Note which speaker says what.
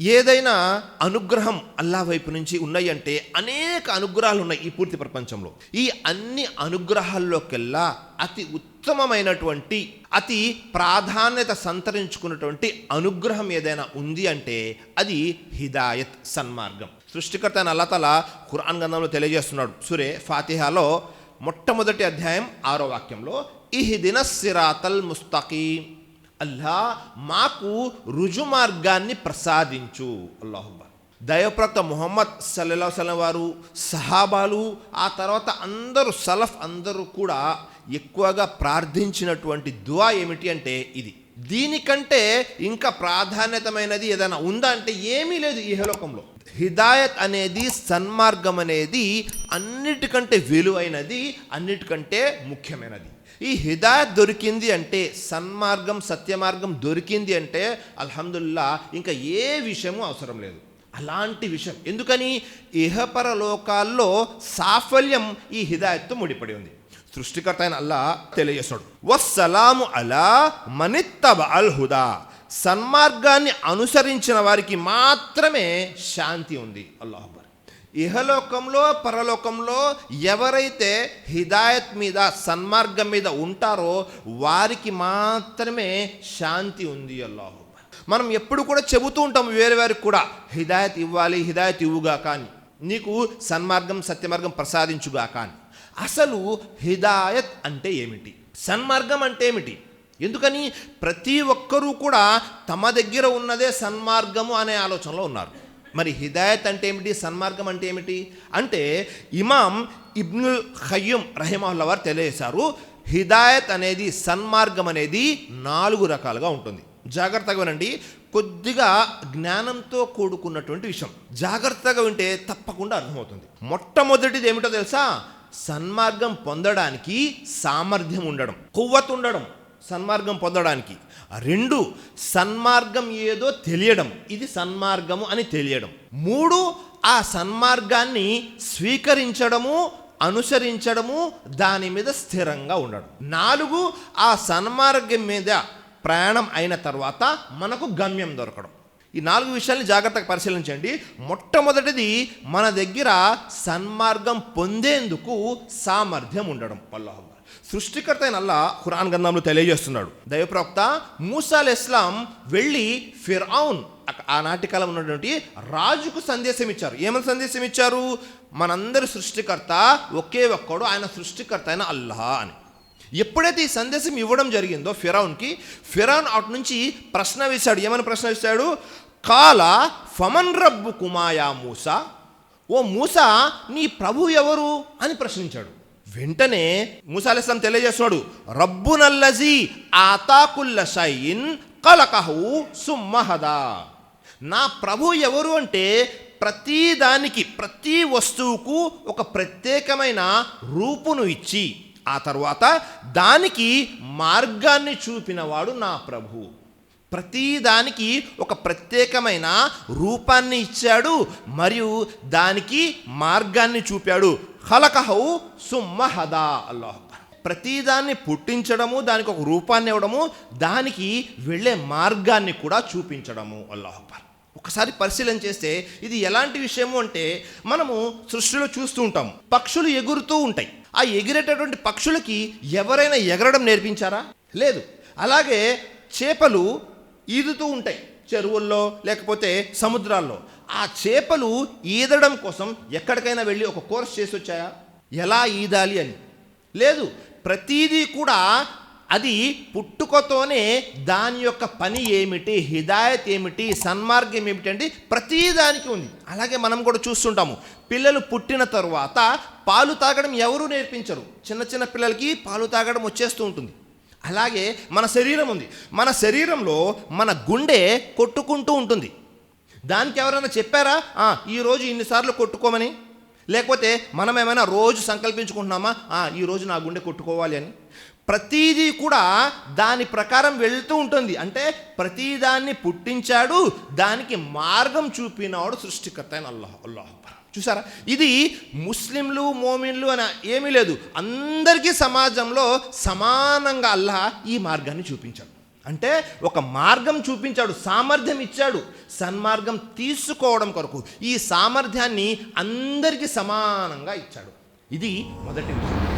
Speaker 1: ఏదైనా అనుగ్రహం అల్లా వైపు నుంచి ఉన్నాయి అంటే అనేక అనుగ్రహాలు ఉన్నాయి ఈ పూర్తి ప్రపంచంలో. ఈ అన్ని అనుగ్రహాల్లోకెల్లా అతి ఉత్తమమైనటువంటి అతి ప్రాధాన్యత సంతరించుకున్నటువంటి అనుగ్రహం ఏదైనా ఉంది అంటే అది హిదాయత్ సన్మార్గం. సృష్టికర్త అయిన అల్లాతల ఖురాన్ గంధంలో తెలియజేస్తున్నాడు. సురే ఫాతిహాలో మొట్టమొదటి అధ్యాయం ఆరో వాక్యంలో ఇహిదిన సిరాతల్ ముస్తకీం. అల్లా మాకు రుజుమార్గాన్ని ప్రసాదించు. అల్లాహుబ్బా దైవప్రక్త ముహమ్మద్ సల్లల్లాహు సలం వారు సహాబాలు ఆ తర్వాత అందరూ సలఫ్ అందరూ కూడా ఎక్కువగా ప్రార్థించినటువంటి దువా ఏమిటి అంటే ఇది. దీనికంటే ఇంకా ప్రాధాన్యతమైనది ఏదైనా ఉందా అంటే ఏమీ లేదు ఈ ఇహలోకంలో హిదాయత్ అనేది సన్మార్గం అనేది అన్నిటికంటే విలువైనది అన్నిటికంటే ముఖ్యమైనది. ఈ హిదాయత్ దొరికింది అంటే సన్మార్గం సత్యమార్గం దొరికింది అంటే అల్హమ్దుల్లా ఇంకా ఏ విషయము అవసరం లేదు. అలాంటి విషయం. ఎందుకని? ఇహపర లోకాల్లో సాఫల్యం ఈ హిదాయత్తో ముడిపడి ఉంది. సృష్టికర్త అయిన అల్లా తెలియజేస్తాడు. వస్సలాము అలా మనిత్తబ అల్ హుదా. సన్మార్గాన్ని అనుసరించిన వారికి మాత్రమే శాంతి ఉంది. అల్లాహ్ ఇహలోకంలో పరలోకంలో ఎవరైతే హిదాయత్ మీద సన్మార్గం మీద ఉంటారో వారికి మాత్రమే శాంతి ఉంది అల్లాహు మనం ఎప్పుడు కూడా చెబుతూ ఉంటాం వేరే వారికి కూడా హిదాయత్ ఇవ్వాలి హిదాయత్ ఇవ్వుగా కానీ. నీకు సన్మార్గం సత్యమార్గం ప్రసాదించుగా కానీ. అసలు హిదాయత్ అంటే ఏమిటి? సన్మార్గం అంటే ఏమిటి? ఎందుకని? ప్రతి ఒక్కరూ కూడా తమ దగ్గర ఉన్నదే సన్మార్గము అనే ఆలోచనలో ఉన్నారు. మరి హిదాయత్ అంటే ఏమిటి? సన్మార్గం అంటే ఏమిటి? అంటే ఇమాం ఇబ్నుల్ ఖయ్యం రహిమహుల్లా వారు తెలియజేశారు హిదాయత్ అనేది సన్మార్గం అనేది నాలుగు రకాలుగా ఉంటుంది. జాగ్రత్తగా వినండి. కొద్దిగా జ్ఞానంతో కూడుకున్నటువంటి విషయం. జాగ్రత్తగా వింటే తప్పకుండా అర్థమవుతుంది. మొట్టమొదటిది ఏమిటో తెలుసా? సన్మార్గం పొందడానికి సామర్థ్యం ఉండడం కొవ్వత్ ఉండడం. సన్మార్గం పొందడానికి. రెండు సన్మార్గం ఏదో తెలియడం. ఇది సన్మార్గము అని తెలియడం. మూడు ఆ సన్మార్గాన్ని స్వీకరించడము అనుసరించడము దాని మీద స్థిరంగా ఉండడం. నాలుగు ఆ సన్మార్గం మీద ప్రయాణం అయిన తర్వాత మనకు గమ్యం దొరకడం. ఈ నాలుగు విషయాల్ని జాగ్రత్తగా పరిశీలించండి. మొట్టమొదటిది మన దగ్గర సన్మార్గం పొందేందుకు సామర్థ్యం ఉండడం. అల్లాహ్ సృష్టికర్త అయిన అల్లా ఖురాన్ గ్రంథంలో తెలియజేస్తున్నాడు. దైవప్రవక్త మూసాల్ ఇస్లాం వెళ్ళి ఫిర్ఔన్ ఆనాటి కాలం ఉన్నటువంటి రాజుకు సందేశం ఇచ్చారు. ఏమని సందేశం ఇచ్చారు? మనందరి సృష్టికర్త ఒకే ఒక్కడు ఆయన సృష్టికర్త అయిన అల్లాహ్ అని. ఎప్పుడైతే ఈ సందేశం ఇవ్వడం జరిగిందో ఫిరౌన్కి ఫిరౌన్ అటు నుంచి ప్రశ్న వేశాడు. ఏమని ప్రశ్న వేశాడు? కాల ఫమన్ రబ్బు కుమాయా మూసా. ఓ మూసా నీ ప్రభు ఎవరు? అని ప్రశ్నించాడు. వెంటనే మూసాలిస్లాం తెలియజేస్తున్నాడు. రబ్బు నల్లజీ ఆతాకుల్ల షైన్ కలకహు సుమ్మహదా. నా ప్రభు ఎవరు? అంటే ప్రతి దానికి ప్రతి వస్తువుకు ఒక ప్రత్యేకమైన రూపును ఇచ్చి ఆ తర్వాత దానికి మార్గాన్ని చూపినవాడు నా ప్రభు. ప్రతిదానికి ఒక ప్రత్యేకమైన రూపాన్ని ఇచ్చాడు మరియు దానికి మార్గాన్ని చూపాడు. హలకహౌ సుమ్మహదా అల్లాహ్ ప్రతిదాన్ని పుట్టించడము దానికి ఒక రూపాన్ని ఇవ్వడము దానికి వెళ్ళే మార్గాన్ని కూడా చూపించడము అల్లాహ్ ఒకసారి పరిశీలన చేస్తే ఇది ఎలాంటి విషయము అంటే మనము సృష్టిలో చూస్తూ ఉంటాము పక్షులు ఎగురుతూ ఉంటాయి. ఆ ఎగిరేటటువంటి పక్షులకి ఎవరైనా ఎగరడం నేర్పించారా? లేదు. అలాగే చేపలు ఈదుతూ ఉంటాయి చెరువుల్లో లేకపోతే సముద్రాల్లో. ఆ చేపలు ఈదడం కోసం ఎక్కడికైనా వెళ్ళి ఒక కోర్స్ చేసి వచ్చాయా ఎలా ఈదాలి అని? లేదు. ప్రతీదీ కూడా అది పుట్టుకతోనే దాని యొక్క పని ఏమిటి హిదాయత్ ఏమిటి సన్మార్గం ఏమిటి అంటే ప్రతిదానికి ఉంది. అలాగే మనం కూడా చూస్తుంటాము. పిల్లలు పుట్టిన తరువాత పాలు తాగడం ఎవరు నేర్పించరు. చిన్న చిన్న పిల్లలకి పాలు తాగడం వచ్చేస్తూ ఉంటుంది. అలాగే మన శరీరం ఉంది. మన శరీరంలో మన గుండె కొట్టుకుంటూ ఉంటుంది. దానికి ఎవరైనా చెప్పారా? ఈరోజు ఇన్నిసార్లు కొట్టుకోమని? లేకపోతే మనం ఏమైనా రోజు సంకల్పించుకుంటున్నామా? ఈరోజు నా గుండె కొట్టుకోవాలి అని? ప్రతీదీ కూడా దాని ప్రకారం వెళ్తూ ఉంటుంది. అంటే ప్రతిదాన్ని పుట్టించాడు దానికి మార్గం చూపినవాడు సృష్టికర్త అయిన అల్లాహ్ అల్లాహ్ చూసారా? ఇది ముస్లింలు మోమిన్లు అని ఏమీ లేదు. అందరికీ సమాజంలో సమానంగా అల్లాహ్ ఈ మార్గాన్ని చూపించాడు. అంటే ఒక మార్గం చూపించాడు సామర్థ్యం ఇచ్చాడు. సన్మార్గం తీసుకోవడం కొరకు ఈ సామర్థ్యాన్ని అందరికీ సమానంగా ఇచ్చాడు. ఇది మొదటి విషయం.